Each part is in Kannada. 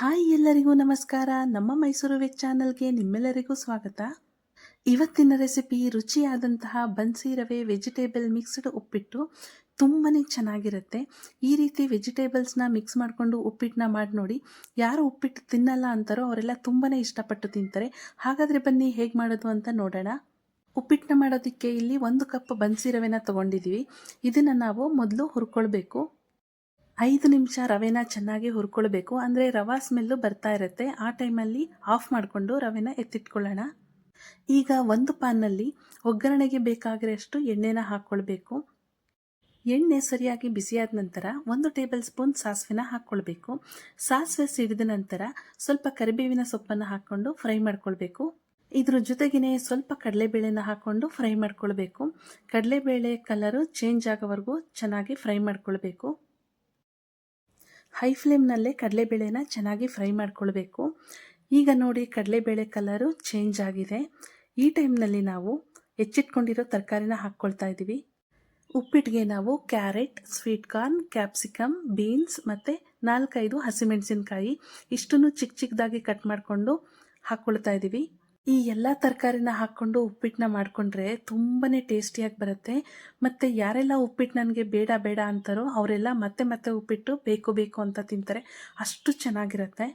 ಹಾಯ್ ಎಲ್ಲರಿಗೂ ನಮಸ್ಕಾರ. ನಮ್ಮ ಮೈಸೂರು ವೆಜ್ ಚಾನಲ್ಗೆ ನಿಮ್ಮೆಲ್ಲರಿಗೂ ಸ್ವಾಗತ. ಇವತ್ತಿನ ರೆಸಿಪಿ ರುಚಿಯಾದಂತಹ ಬನ್ಸಿ ರವೆ ವೆಜಿಟೇಬಲ್ ಮಿಕ್ಸ್ಡ್ ಉಪ್ಪಿಟ್ಟು ತುಂಬಾ ಚೆನ್ನಾಗಿರುತ್ತೆ. ಈ ರೀತಿ ವೆಜಿಟೇಬಲ್ಸ್ನ ಮಿಕ್ಸ್ ಮಾಡಿಕೊಂಡು ಉಪ್ಪಿಟ್ಟನ್ನ ಮಾಡಿ ನೋಡಿ. ಯಾರು ಉಪ್ಪಿಟ್ಟು ತಿನ್ನಲ್ಲ ಅಂತಾರೋ ಅವರೆಲ್ಲ ತುಂಬಾ ಇಷ್ಟಪಟ್ಟು ತಿಂತಾರೆ. ಹಾಗಾದರೆ ಬನ್ನಿ ಹೇಗೆ ಮಾಡೋದು ಅಂತ ನೋಡೋಣ. ಉಪ್ಪಿಟ್ಟನ್ನ ಮಾಡೋದಕ್ಕೆ ಇಲ್ಲಿ ಒಂದು ಕಪ್ ಬನ್ಸಿ ರವೆನ ತೊಗೊಂಡಿದ್ದೀವಿ. ಇದನ್ನು ನಾವು ಮೊದಲು ಹುರ್ಕೊಳ್ಬೇಕು. ಐದು ನಿಮಿಷ ರವೆನ ಚೆನ್ನಾಗಿ ಹುರ್ಕೊಳ್ಬೇಕು. ಅಂದರೆ ರವೆ ಸ್ಮೆಲ್ಲು ಬರ್ತಾ ಇರುತ್ತೆ. ಆ ಟೈಮಲ್ಲಿ ಆಫ್ ಮಾಡಿಕೊಂಡು ರವೆನ ಎತ್ತಿಟ್ಕೊಳ್ಳೋಣ. ಈಗ ಒಂದು ಪಾನ್ನಲ್ಲಿ ಒಗ್ಗರಣೆಗೆ ಬೇಕಾಗಿರೋಷ್ಟು ಎಣ್ಣೆನ ಹಾಕ್ಕೊಳ್ಬೇಕು. ಎಣ್ಣೆ ಸರಿಯಾಗಿ ಬಿಸಿಯಾದ ನಂತರ ಒಂದು ಟೇಬಲ್ ಸ್ಪೂನ್ ಸಾಸಿವೆನ ಹಾಕ್ಕೊಳ್ಬೇಕು. ಸಾಸಿವೆ ಸಿಡಿದ ನಂತರ ಸ್ವಲ್ಪ ಕರಿಬೇವಿನ ಸೊಪ್ಪನ್ನು ಹಾಕ್ಕೊಂಡು ಫ್ರೈ ಮಾಡ್ಕೊಳ್ಬೇಕು. ಇದ್ರ ಜೊತೆಗೇ ಸ್ವಲ್ಪ ಕಡಲೆಬೇಳೆನ ಹಾಕ್ಕೊಂಡು ಫ್ರೈ ಮಾಡ್ಕೊಳ್ಬೇಕು. ಕಡಲೆಬೇಳೆ ಕಲರು ಚೇಂಜ್ ಆಗೋವರೆಗೂ ಚೆನ್ನಾಗಿ ಫ್ರೈ ಮಾಡ್ಕೊಳ್ಬೇಕು. ಹೈ ಫ್ಲೇಮ್ನಲ್ಲೇ ಕಡಲೆಬೇಳೆನ ಚೆನ್ನಾಗಿ ಫ್ರೈ ಮಾಡ್ಕೊಳ್ಬೇಕು. ಈಗ ನೋಡಿ ಕಡಲೆಬೇಳೆ ಕಲರು ಚೇಂಜ್ ಆಗಿದೆ. ಈ ಟೈಮ್ನಲ್ಲಿ ನಾವು ಹೆಚ್ಚಿಟ್ಕೊಂಡಿರೋ ತರಕಾರಿನ ಹಾಕ್ಕೊಳ್ತಾ ಇದ್ದೀವಿ. ಉಪ್ಪಿಟ್ಟಿಗೆ ನಾವು carrot, sweet corn, capsicum, beans ಮತ್ತು ನಾಲ್ಕೈದು ಹಸಿಮೆಣಸಿನ್ಕಾಯಿ ಇಷ್ಟನ್ನು ಚಿಕ್ಕ ಚಿಕ್ಕದಾಗಿ ಕಟ್ ಮಾಡಿಕೊಂಡು ಹಾಕ್ಕೊಳ್ತಾ ಇದ್ದೀವಿ. ಈ ಎಲ್ಲ ತರಕಾರಿನ ಹಾಕ್ಕೊಂಡು ಉಪ್ಪಿಟ್ಟನ್ನ ಮಾಡಿಕೊಂಡ್ರೆ ತುಂಬಾ ಟೇಸ್ಟಿಯಾಗಿ ಬರುತ್ತೆ. ಮತ್ತು ಯಾರೆಲ್ಲ ಉಪ್ಪಿಟ್ಟು ನನಗೆ ಬೇಡ ಬೇಡ ಅಂತಾರೋ ಅವರೆಲ್ಲ ಮತ್ತೆ ಮತ್ತೆ ಉಪ್ಪಿಟ್ಟು ಬೇಕು ಬೇಕು ಅಂತ ತಿಂತಾರೆ. ಅಷ್ಟು ಚೆನ್ನಾಗಿರುತ್ತೆ.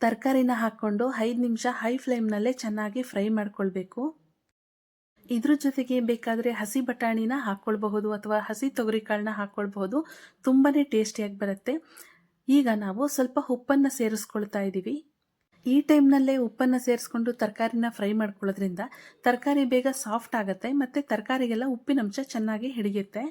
ತರಕಾರಿನ ಹಾಕ್ಕೊಂಡು ಐದು ನಿಮಿಷ ಹೈ ಫ್ಲೇಮ್ನಲ್ಲೇ ಚೆನ್ನಾಗಿ ಫ್ರೈ ಮಾಡ್ಕೊಳ್ಬೇಕು. ಇದ್ರ ಜೊತೆಗೆ ಬೇಕಾದರೆ ಹಸಿ ಬಟಾಣಿನ ಹಾಕ್ಕೊಳ್ಬಹುದು ಅಥವಾ ಹಸಿ ತೊಗರಿಕಾಳನ್ನ ಹಾಕ್ಕೊಳ್ಬಹುದು ತುಂಬಾ ಟೇಸ್ಟಿಯಾಗಿ ಬರುತ್ತೆ. ಈಗ ನಾವು ಸ್ವಲ್ಪ ಉಪ್ಪನ್ನು ಸೇರಿಸ್ಕೊಳ್ತಾ ಇದ್ದೀವಿ ಈ ಟೈಮ್ನಲ್ಲೇ ಉಪ್ಪನ್ನು ಸೇರಿಸ್ಕೊಂಡು ತರಕಾರಿನ ಫ್ರೈ ಮಾಡ್ಕೊಳ್ಳೋದ್ರಿಂದ ತರಕಾರಿ ಬೇಗ ಸಾಫ್ಟ್ ಆಗುತ್ತೆ ಮತ್ತು ತರಕಾರಿಗೆಲ್ಲ ಉಪ್ಪಿನಂಶ ಚೆನ್ನಾಗಿ ಹಿಡಿಯುತ್ತೆ.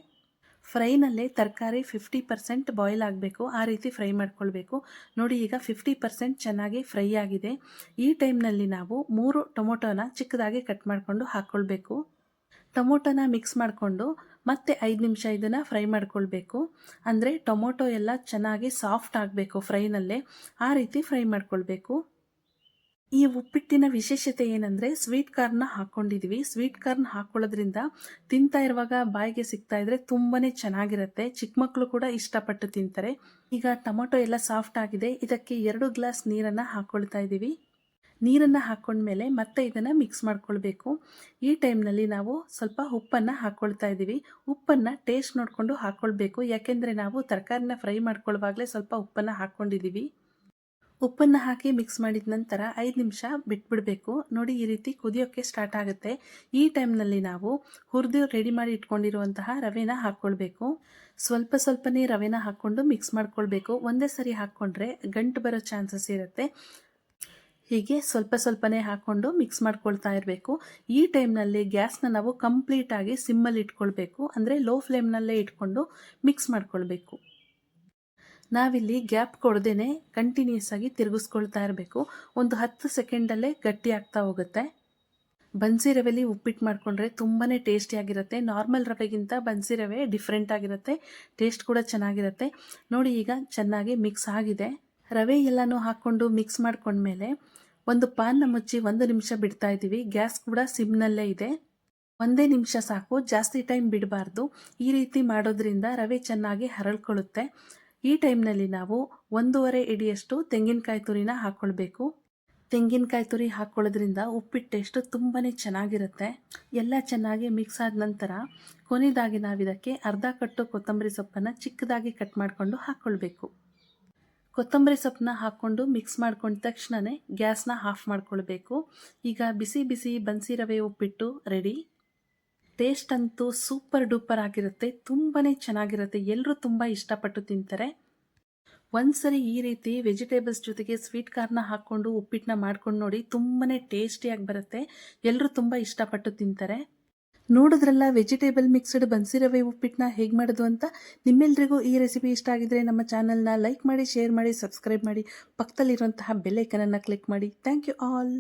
ಫ್ರೈನಲ್ಲೇ ತರಕಾರಿ ಫಿಫ್ಟಿ ಪರ್ಸೆಂಟ್ ಬಾಯ್ಲ್ ಆಗಬೇಕು, ಆ ರೀತಿ ಫ್ರೈ ಮಾಡ್ಕೊಳ್ಬೇಕು. ನೋಡಿ ಈಗ ಫಿಫ್ಟಿ ಪರ್ಸೆಂಟ್ ಚೆನ್ನಾಗಿ ಫ್ರೈ ಆಗಿದೆ. ಈ ಟೈಮ್ನಲ್ಲಿ ನಾವು ಮೂರು ಟೊಮೊಟೊನ ಚಿಕ್ಕದಾಗಿ ಕಟ್ ಮಾಡಿಕೊಂಡು ಹಾಕ್ಕೊಳ್ಬೇಕು ಟೊಮೊಟೊನ ಮಿಕ್ಸ್ ಮಾಡಿಕೊಂಡು ಮತ್ತೆ ಐದು ನಿಮಿಷ ಇದನ್ನು ಫ್ರೈ ಮಾಡ್ಕೊಳ್ಬೇಕು. ಅಂದರೆ ಟೊಮೊಟೊ ಎಲ್ಲ ಚೆನ್ನಾಗಿ ಸಾಫ್ಟ್ ಆಗಬೇಕು ಫ್ರೈನಲ್ಲೇ, ಆ ರೀತಿ ಫ್ರೈ ಮಾಡ್ಕೊಳ್ಬೇಕು. ಈ ಉಪ್ಪಿಟ್ಟಿನ ವಿಶೇಷತೆ ಏನಂದ್ರೆ ಸ್ವೀಟ್ ಕಾರ್ನ್ ಹಾಕೊಂಡಿದೀವಿ. ಸ್ವೀಟ್ ಕಾರ್ನ್ ಹಾಕೊಳ್ಳೋದ್ರಿಂದ ತಿಂತಾ ಇರುವಾಗ ಬಾಯಿಗೆ ಸಿಗ್ತಾ ಇದ್ರೆ ತುಂಬಾನೇ ಚೆನ್ನಾಗಿರುತ್ತೆ. ಚಿಕ್ಕ ಮಕ್ಕಳು ಕೂಡ ಇಷ್ಟಪಟ್ಟು ತಿಂತಾರೆ. ಈಗ ಟೊಮೊಟೊ ಎಲ್ಲ ಸಾಫ್ಟ್ ಆಗಿದೆ. ಇದಕ್ಕೆ ಎರಡು ಗ್ಲಾಸ್ ನೀರನ್ನ ಹಾಕೊಳ್ತಾ ಇದ್ದೀವಿ ನೀರನ್ನು ಹಾಕೊಂಡ್ಮೇಲೆ ಮತ್ತೆ ಇದನ್ನು ಮಿಕ್ಸ್ ಮಾಡ್ಕೊಳ್ಬೇಕು. ಈ ಟೈಮ್ನಲ್ಲಿ ನಾವು ಸ್ವಲ್ಪ ಉಪ್ಪನ್ನು ಹಾಕ್ಕೊಳ್ತಾ ಇದ್ದೀವಿ ಉಪ್ಪನ್ನು ಟೇಸ್ಟ್ ನೋಡಿಕೊಂಡು ಹಾಕ್ಕೊಳ್ಬೇಕು ಯಾಕೆಂದರೆ ನಾವು ತರಕಾರಿನ ಫ್ರೈ ಮಾಡ್ಕೊಳ್ಳುವಾಗಲೇ ಸ್ವಲ್ಪ ಉಪ್ಪನ್ನು ಹಾಕ್ಕೊಂಡಿದ್ದೀವಿ ಉಪ್ಪನ್ನು ಹಾಕಿ ಮಿಕ್ಸ್ ಮಾಡಿದ ನಂತರ ಐದು ನಿಮಿಷ ಬಿಟ್ಬಿಡಬೇಕು. ನೋಡಿ ಈ ರೀತಿ ಕುದಿಯೋಕ್ಕೆ ಸ್ಟಾರ್ಟ್ ಆಗುತ್ತೆ. ಈ ಟೈಮ್ನಲ್ಲಿ ನಾವು ಹುರಿದು ರೆಡಿ ಮಾಡಿ ಇಟ್ಕೊಂಡಿರುವಂತಹ ರವೆನ ಹಾಕ್ಕೊಳ್ಬೇಕು. ಸ್ವಲ್ಪ ಸ್ವಲ್ಪನೇ ರವೆನ ಹಾಕ್ಕೊಂಡು ಮಿಕ್ಸ್ ಮಾಡ್ಕೊಳ್ಬೇಕು. ಒಂದೇ ಸರಿ ಹಾಕ್ಕೊಂಡ್ರೆ ಗಂಟು ಬರೋ ಚಾನ್ಸಸ್ ಇರುತ್ತೆ. ಹೀಗೆ ಸ್ವಲ್ಪ ಸ್ವಲ್ಪನೇ ಹಾಕ್ಕೊಂಡು ಮಿಕ್ಸ್ ಮಾಡ್ಕೊಳ್ತಾ ಇರಬೇಕು. ಈ ಟೈಮ್ನಲ್ಲಿ ಗ್ಯಾಸ್ನ ನಾವು ಕಂಪ್ಲೀಟಾಗಿ ಸಿಮ್ಮಲ್ಲಿ ಇಟ್ಕೊಳ್ಬೇಕು. ಅಂದರೆ ಲೋ ಫ್ಲೇಮ್ನಲ್ಲೇ ಇಟ್ಕೊಂಡು ಮಿಕ್ಸ್ ಮಾಡ್ಕೊಳ್ಬೇಕು. ನಾವಿಲ್ಲಿ ಗ್ಯಾಪ್ ಕೊಡದೇನೆ ಕಂಟಿನ್ಯೂಸ್ ಆಗಿ ತಿರುಗಿಸ್ಕೊಳ್ತಾ ಇರಬೇಕು. ಒಂದು ಹತ್ತು ಸೆಕೆಂಡಲ್ಲೇ ಗಟ್ಟಿ ಆಗ್ತಾ ಹೋಗುತ್ತೆ. ಬನ್ಸಿ ರವೆಲಿ ಉಪ್ಪಿಟ್ಟು ಮಾಡಿಕೊಂಡ್ರೆ ತುಂಬಾ ಟೇಸ್ಟಿಯಾಗಿರುತ್ತೆ ನಾರ್ಮಲ್ ರವೆಗಿಂತ ಬನ್ಸಿ ರವೆ ಡಿಫ್ರೆಂಟ್ ಆಗಿರುತ್ತೆ. ಟೇಸ್ಟ್ ಕೂಡ ಚೆನ್ನಾಗಿರುತ್ತೆ. ನೋಡಿ ಈಗ ಚೆನ್ನಾಗಿ ಮಿಕ್ಸ್ ಆಗಿದೆ. ರವೆ ಎಲ್ಲನೂ ಹಾಕ್ಕೊಂಡು ಮಿಕ್ಸ್ ಮಾಡ್ಕೊಂಡ್ಮೇಲೆ ಒಂದು ಪಾನ್ನ ಮುಚ್ಚಿ ಒಂದು ನಿಮಿಷ ಬಿಡ್ತಾ ಇದ್ದೀವಿ. ಗ್ಯಾಸ್ ಕೂಡ ಸಿಮ್ನಲ್ಲೇ ಇದೆ. ಒಂದೇ ನಿಮಿಷ ಸಾಕು. ಜಾಸ್ತಿ ಟೈಮ್ ಬಿಡಬಾರ್ದು. ಈ ರೀತಿ ಮಾಡೋದ್ರಿಂದ ರವೆ ಚೆನ್ನಾಗಿ ಹರಳ್ಕೊಳ್ಳುತ್ತೆ. ಈ ಟೈಮ್ನಲ್ಲಿ ನಾವು ಒಂದೂವರೆ ಇಡಿಯಷ್ಟು ತೆಂಗಿನಕಾಯಿ ತುರಿನ ಹಾಕ್ಕೊಳ್ಬೇಕು ತೆಂಗಿನಕಾಯಿ ತುರಿ ಹಾಕ್ಕೊಳ್ಳೋದ್ರಿಂದ ಉಪ್ಪಿಟ್ಟು ಟೇಸ್ಟು ತುಂಬಾ ಚೆನ್ನಾಗಿರುತ್ತೆ. ಎಲ್ಲ ಚೆನ್ನಾಗಿ ಮಿಕ್ಸ್ ಆದ ನಂತರ ಕೊನೆಯದಾಗಿ ನಾವು ಇದಕ್ಕೆ ಅರ್ಧ ಕಟ್ಟು ಕೊತ್ತಂಬರಿ ಸೊಪ್ಪನ್ನು ಚಿಕ್ಕದಾಗಿ ಕಟ್ ಮಾಡಿಕೊಂಡು ಹಾಕ್ಕೊಳ್ಬೇಕು ಕೊತ್ತಂಬರಿ ಸೊಪ್ಪನ್ನ ಹಾಕ್ಕೊಂಡು ಮಿಕ್ಸ್ ಮಾಡ್ಕೊಂಡ ತಕ್ಷಣವೇ ಗ್ಯಾಸ್ನ ಆಫ್ ಮಾಡ್ಕೊಳ್ಬೇಕು. ಈಗ ಬಿಸಿ ಬಿಸಿ ಬನ್ಸಿ ರವೆ ಉಪ್ಪಿಟ್ಟು ರೆಡಿ ಟೇಸ್ಟ್ ಅಂತೂ ಸೂಪರ್ ಡೂಪರ್ ಆಗಿರುತ್ತೆ ತುಂಬಾ ಚೆನ್ನಾಗಿರುತ್ತೆ. ಎಲ್ಲರೂ ತುಂಬ ಇಷ್ಟಪಟ್ಟು ತಿಂತಾರೆ. ಒಂದ್ಸರಿ ಈ ರೀತಿ ವೆಜಿಟೇಬಲ್ಸ್ ಜೊತೆಗೆ ಸ್ವೀಟ್ ಕಾರ್ನ ಹಾಕ್ಕೊಂಡು ಉಪ್ಪಿಟ್ಟನ್ನ ಮಾಡ್ಕೊಂಡು ನೋಡಿ ತುಂಬಾ ಟೇಸ್ಟಿಯಾಗಿ ಬರುತ್ತೆ. ಎಲ್ಲರೂ ತುಂಬ ಇಷ್ಟಪಟ್ಟು ತಿಂತಾರೆ. ನೋಡಿದ್ರಲ್ಲ, ವೆಜಿಟೇಬಲ್ ಮಿಕ್ಸ್ಡ್ ಬನ್ಸಿರವೆ ಉಪ್ಪಿಟ್ಟನ್ನ ಹೇಗೆ ಮಾಡೋದು ಅಂತ? ನಿಮ್ಮೆಲ್ರಿಗೂ ಈ ರೆಸಿಪಿ ಇಷ್ಟ ಆಗಿದ್ರೆ ನಮ್ಮ ಚಾನಲ್ನ ಲೈಕ್ ಮಾಡಿ, ಶೇರ್ ಮಾಡಿ, ಸಬ್ಸ್ಕ್ರೈಬ್ ಮಾಡಿ. ಪಕ್ಕದಲ್ಲಿರುವಂತಹ ಬೆಲ್ಲೈಕನನ್ನು ಕ್ಲಿಕ್ ಮಾಡಿ. Thank you all!